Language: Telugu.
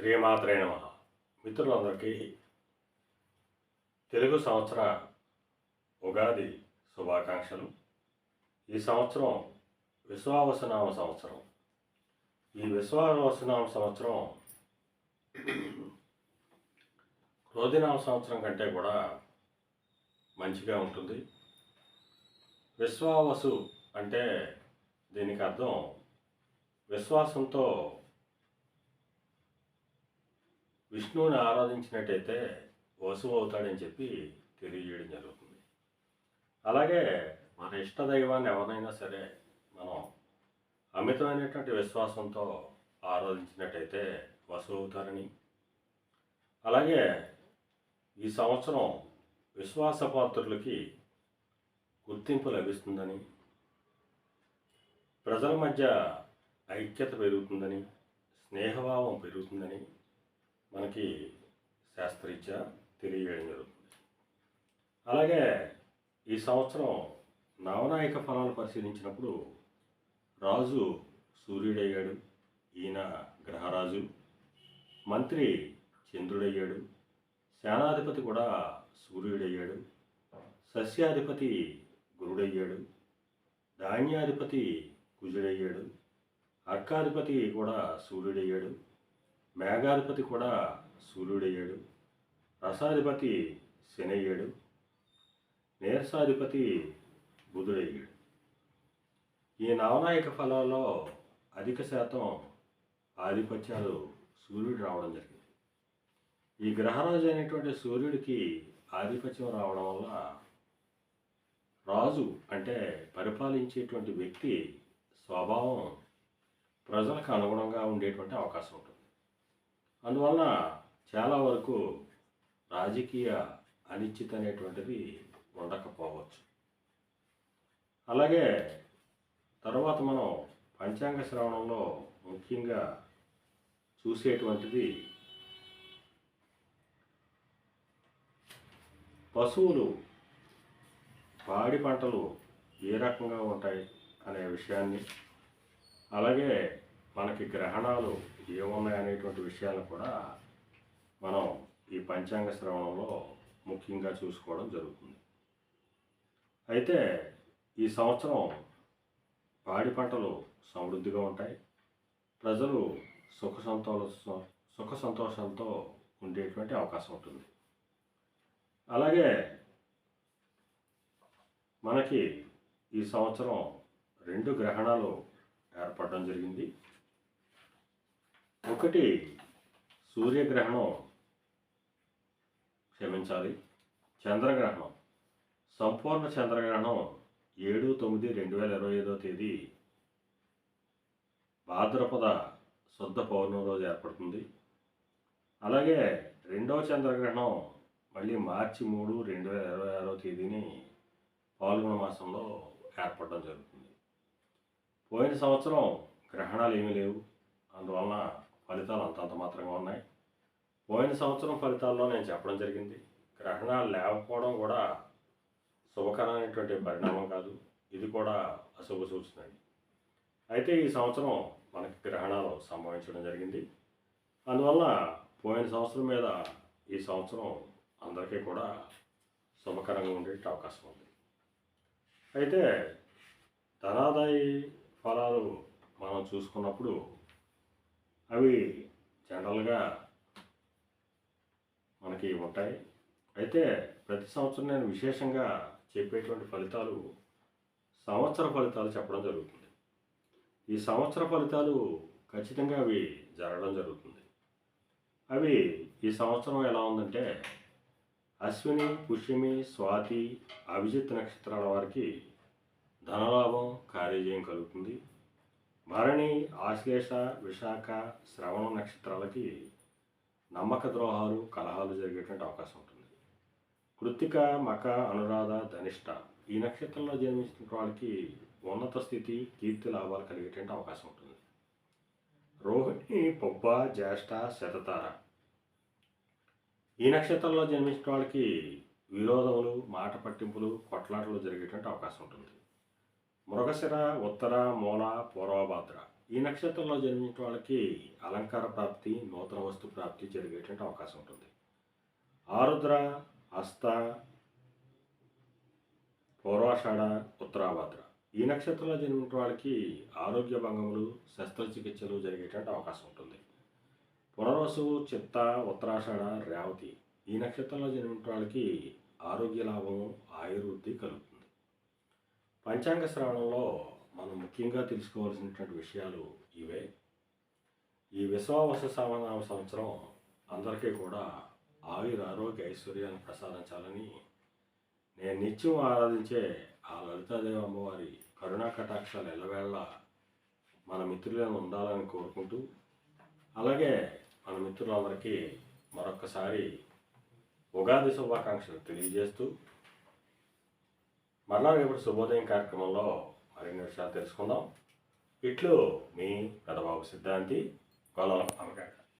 శ్రీమాత్రే నమ. మిత్రులందరికీ తెలుగు సంవత్సర ఉగాది శుభాకాంక్షలు. ఈ సంవత్సరం విశ్వావసనామ సంవత్సరం. ఈ విశ్వావసనామ సంవత్సరం రోజునామ సంవత్సరం కంటే కూడా మంచిగా ఉంటుంది. విశ్వావసు అంటే దీనికి అర్థం విశ్వాసంతో విష్ణువుని ఆరాధించినట్టయితే వసువు అవుతాడని చెప్పి తెలియజేయడం జరుగుతుంది. అలాగే మన ఇష్ట దైవాన్ని ఎవరినైనా సరే మనం అమితమైనటువంటి విశ్వాసంతో ఆరాధించినట్టయితే వసువు అవుతారని అలాగే ఈ సంవత్సరం విశ్వాసపాత్రులకి గుర్తింపు లభిస్తుందని ప్రజల మధ్య ఐక్యత పెరుగుతుందని స్నేహభావం పెరుగుతుందని మనకి శాస్త్రరీత్యా తెలియజేయడం జరుగుతుంది. అలాగే ఈ సంవత్సరం నవనాయక ఫలాలు పరిశీలించినప్పుడు రాజు సూర్యుడయ్యాడు ఈయన గ్రహరాజు మంత్రి చంద్రుడయ్యాడు సేనాధిపతి కూడా సూర్యుడయ్యాడు సస్యాధిపతి గురుడయ్యాడు ధాన్యాధిపతి కుజుడయ్యాడు అర్కాధిపతి కూడా సూర్యుడయ్యాడు మేఘాధిపతి కూడా సూర్యుడయ్యాడు. రసాధిపతి శనయ్యాడు. నీరసాధిపతి బుధుడయ్యాడు. ఈ నవనాయక ఫలాల్లో అధిక శాతం ఆధిపత్యాలు సూర్యుడు రావడం జరిగింది. ఈ గ్రహరాజు అయినటువంటి సూర్యుడికి ఆధిపత్యం రావడం వల్ల రాజు అంటే పరిపాలించేటువంటి వ్యక్తి స్వభావం ప్రజలకు అనుగుణంగా ఉండేటువంటి అవకాశం ఉంటుంది. అందువలన చాలా వరకు రాజకీయ అనిశ్చిత అనేటువంటిది ఉండకపోవచ్చు. అలాగే తర్వాత మనం పంచాంగ శ్రవణంలో ముఖ్యంగా చూసేటువంటిది పశువులు పాడి పంటలు ఏ రకంగా ఉంటాయి అనే విషయాన్ని. అలాగే మనకి గ్రహణాలు ఏమున్నాయనేటువంటి విషయాలను కూడా మనం ఈ పంచాంగ శ్రవణంలో ముఖ్యంగా చూసుకోవడం జరుగుతుంది. అయితే ఈ సంవత్సరం పాడి పంటలు సమృద్ధిగా ఉంటాయి. ప్రజలు సుఖ సంతోష సుఖ సంతోషంతో ఉండేటువంటి అవకాశం ఉంటుంది. అలాగే మనకి ఈ సంవత్సరం రెండు గ్రహణాలు ఏర్పడడం జరిగింది. ఒకటి సూర్యగ్రహణం క్షమించాలి. చంద్రగ్రహణం. సంపూర్ణ చంద్రగ్రహణం ఏడు తొమ్మిది రెండు వేల ఇరవై ఐదో తేదీ భాద్రపద శుద్ధ పౌర్ణమి రోజు ఏర్పడుతుంది. అలాగే రెండవ చంద్రగ్రహణం మళ్ళీ మార్చి మూడు రెండు వేల ఇరవై ఆరో తేదీని పాల్గొన మాసంలో ఏర్పడడం జరుగుతుంది. పోయిన సంవత్సరం గ్రహణాలు ఏమీ లేవు. అందువలన ఫలితాలు అంతంత మాత్రంగా ఉన్నాయి. పోయిన సంవత్సరం ఫలితాల్లో నేను చెప్పడం జరిగింది. గ్రహణాలు లేకపోవడం కూడా శుభకరమైనటువంటి పరిణామం కాదు. ఇది కూడా అశుభ సూచన అయితే ఈ సంవత్సరం మనకి గ్రహణాలు సంభవించడం జరిగింది. అందువల్ల పోయిన సంవత్సరం మీద ఈ సంవత్సరం అందరికీ కూడా శుభకరంగా ఉండే అవకాశం ఉంది. అయితే ధనాదాయి ఫలాలు మనం చూసుకున్నప్పుడు అవి జనరల్గా మనకి ఉంటాయి. అయితే ప్రతి సంవత్సరం నేను విశేషంగా చెప్పేటువంటి ఫలితాలు సంవత్సర ఫలితాలు చెప్పడం జరుగుతుంది. ఈ సంవత్సర ఫలితాలు ఖచ్చితంగా అవి జరగడం జరుగుతుంది. అవి ఈ సంవత్సరం ఎలా ఉందంటే అశ్విని పుష్యమి స్వాతి అభిజిత్ నక్షత్రాల వారికి ధనలాభం కార్యజయం కలుగుతుంది. భరణి ఆశ్లేష విశాఖ శ్రవణ నక్షత్రాలకి నమ్మక ద్రోహాలు కలహాలు జరిగేటువంటి అవకాశం ఉంటుంది. కృత్తిక మక అనురాధ ధనిష్ట ఈ నక్షత్రంలో జన్మించిన వాళ్ళకి ఉన్నత స్థితి కీర్తి లాభాలు కలిగేటువంటి అవకాశం ఉంటుంది. రోహిణి పొబ్బ జ్యేష్ఠ శతతార ఈ నక్షత్రంలో జన్మించిన వాళ్ళకి విరోధములు మాట పట్టింపులు కొట్లాటలు జరిగేటువంటి అవకాశం ఉంటుంది. మృగశిర ఉత్తర మూల పూర్వభాద్ర ఈ నక్షత్రంలో జన్మించిన వాళ్ళకి అలంకార ప్రాప్తి నూతన వస్తు ప్రాప్తి జరిగేటువంటి అవకాశం ఉంటుంది. ఆరుద్ర హస్త పూర్వాషాఢ ఉత్తరాభద్ర ఈ నక్షత్రంలో జన్మించిన వాళ్ళకి ఆరోగ్య భంగములు శస్త్రచికిత్సలు జరిగేటువంటి అవకాశం ఉంటుంది. పునర్వసు చిత్త ఉత్తరాషాఢ రేవతి. ఈ నక్షత్రంలో జన్మించిన వాళ్ళకి ఆరోగ్య లాభము ఆయుర్వృద్ధి కలుగుతుంది పంచాంగ శ్రవణంలో మనం ముఖ్యంగా తెలుసుకోవాల్సినటువంటి విషయాలు ఇవే. ఈ విశ్వావస సావనామ సంవత్సరం అందరికీ కూడా ఆయుర ఆరోగ్య ఐశ్వర్యాన్ని ప్రసాదించాలని నేను నిత్యం ఆరాధించే ఆ లలితాదేవి అమ్మవారి కరుణా కటాక్షాలు ఎల్లవేళ మన మిత్రులను ఉండాలని కోరుకుంటూ అలాగే మన మిత్రులందరికీ మరొక్కసారి ఉగాది శుభాకాంక్షలు తెలియజేస్తూ మరలా రేపటి శుభోదయం కార్యక్రమంలో మరిన్ని విషయాలు తెలుసుకుందాం. ఇట్లు మీ పెదబాబు సిద్ధాంతి గొల్లల అమ్మగారు.